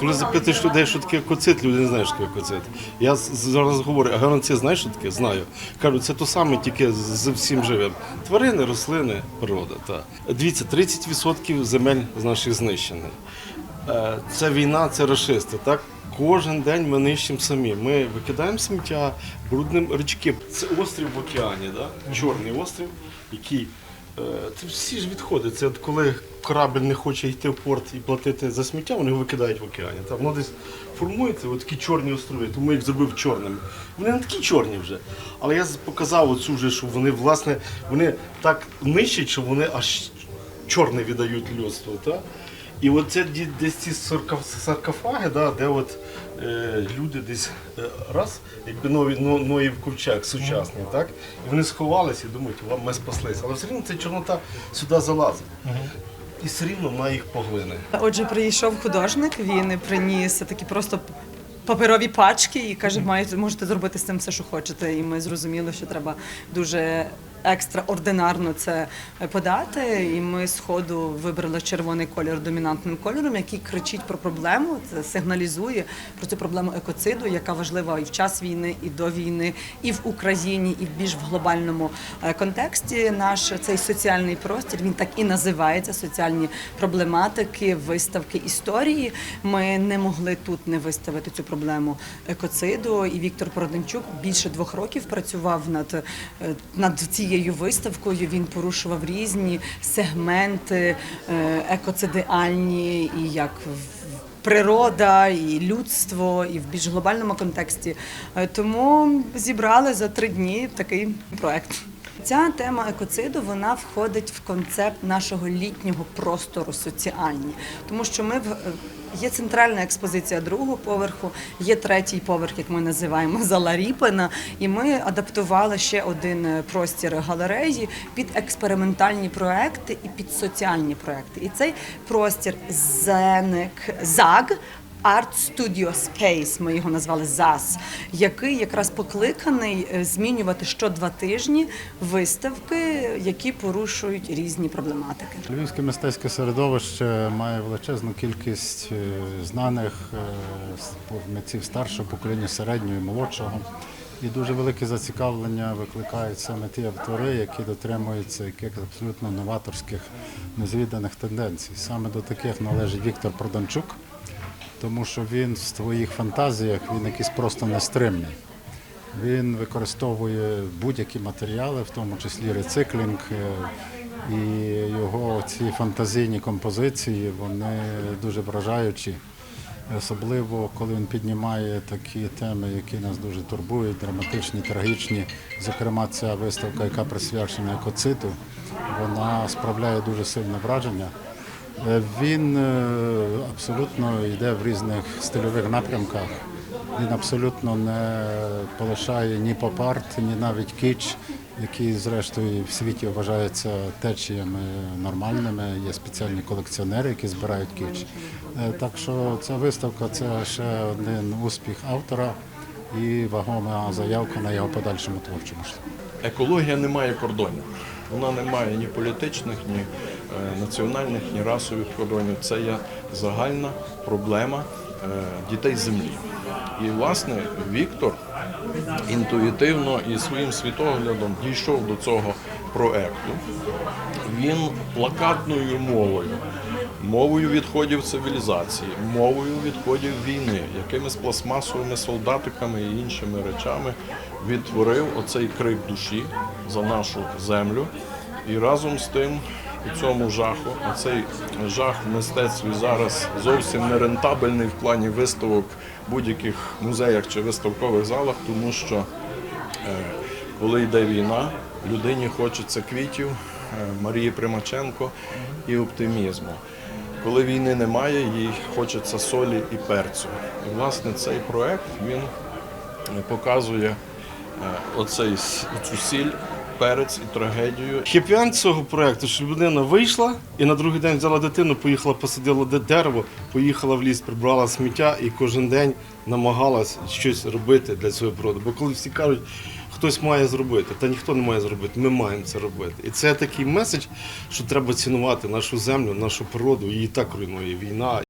Коли запитуєш людей, що таке екоцид, люди не знають, що таке екоцид. Я зараз говорю, а геноцид знаєш, що таке? Знаю. Кажу, це то саме, тільки з- всім живим. Тварини, рослини, природа. Та. Дивіться, 30% земель з наших знищених. Е, Це війна, це расисти. Так? Кожен день ми нищимо самі. Ми викидаємо сміття, брудним річки. Це острів в океані, да? чорний острів, який. Е, Це всі ж відходи. Це от коли корабель не хоче йти в порт і платити за сміття, вони його викидають в океані. Там воно десь формується, от такі чорні острови, тому я їх зробив чорними. Вони не такі чорні вже. Але я показав оцю вже, що вони власне вони так нищать, що вони аж чорне віддають людству. Та? І от це десь ці саркофаги, да, де от, е, люди десь е, раз, якби нові но, Ноїв ковчег сучасний, так? І вони сховалися і думають, вам ми спаслися. Але все рівно ця чорнота сюди залазить. І все рівно вона їх поглине. Отже, прийшов художник, він приніс такі просто паперові пачки і каже, маєте можете зробити з цим все, що хочете. І ми зрозуміли, що треба дуже екстраординарно це подати. І ми з ходу вибрали червоний колір домінантним кольором, який кричить про проблему, це сигналізує про цю проблему екоциду, яка важлива і в час війни, і до війни, і в Україні, і в більш в глобальному е, контексті. Наш цей соціальний простір він так і називається соціальні проблематики, виставки історії. Ми не могли тут не виставити цю проблему екоциду. І Віктор Породенчук більше двох років працював над, е, над цією виставкою. Він порушував різні сегменти екоцидеальні, екоцидіальні і як природа, і людство, і в більш глобальному контексті. Е, Тому зібрали за три дні такий проект. Ця тема екоциду вона входить в концепт нашого літнього простору соціальні, тому що ми в е, є центральна експозиція другого поверху, є третій поверх, як ми називаємо зала Ріпина, і ми адаптували ще один е, простір галереї під експериментальні проекти і під соціальні проекти. І цей простір Зеник ЗАГ. Art Studio Space, ми його назвали ЗАС, який якраз покликаний е, змінювати що два тижні виставки, які порушують різні проблематики. Львівське мистецьке середовище має величезну кількість е, знаних е, митців старшого покоління, середнього і молодшого. І дуже велике зацікавлення викликають саме ті автори, які дотримуються якихось абсолютно новаторських незвіданих тенденцій. Саме до таких належить Віктор Проданчук, тому що він в своїх фантазіях він якийсь просто нестримний. Він використовує будь-які матеріали, в тому числі рециклінг, е, і його ці фантазійні композиції вони дуже вражаючі. Особливо коли він піднімає такі теми, які нас дуже турбують, драматичні, трагічні. Зокрема, ця виставка, яка присвячена екоциту, вона справляє дуже сильне враження. Він е, абсолютно йде в різних стильових напрямках. Він абсолютно не полишає ні поп-арт, ні навіть кіч, які зрештою в світі вважаються течіями нормальними. Є спеціальні колекціонери, які збирають кіч. Е, Так що ця виставка це ще один успіх автора і вагома заявка на його подальшому творчому шляху. Екологія не має кордонів. Вона не має ні політичних, ні національних, ні расових кордонів. Це є загальна проблема е, дітей землі. І власне Віктор інтуїтивно і своїм світоглядом дійшов до цього проекту. Він плакатною мовою, мовою відходів цивілізації, мовою відходів війни, якимись пластмасовими солдатиками і іншими речами відтворив оцей крик душі за нашу землю. І разом з тим у цьому жаху, а цей жах в мистецтві зараз зовсім не рентабельний в плані виставок в будь-яких музеях чи виставкових залах, тому що е, коли йде війна, людині хочеться квітів, е, Марії Примаченко і оптимізму. Коли війни немає, їй хочеться солі і перцю. І власне цей проект він показує е, оцей, цю сіль, перець і трагедію Хеппі-енд цього проекту, що людина вийшла і на другий день взяла дитину, поїхала, посадила де- дерево, поїхала в ліс, прибрала сміття і кожен день намагалась щось робити для цього природи. Бо коли всі кажуть, хтось має зробити, та ніхто не має зробити, ми маємо це робити. І це такий меседж, що треба цінувати нашу землю, нашу природу, її так руйнує війна.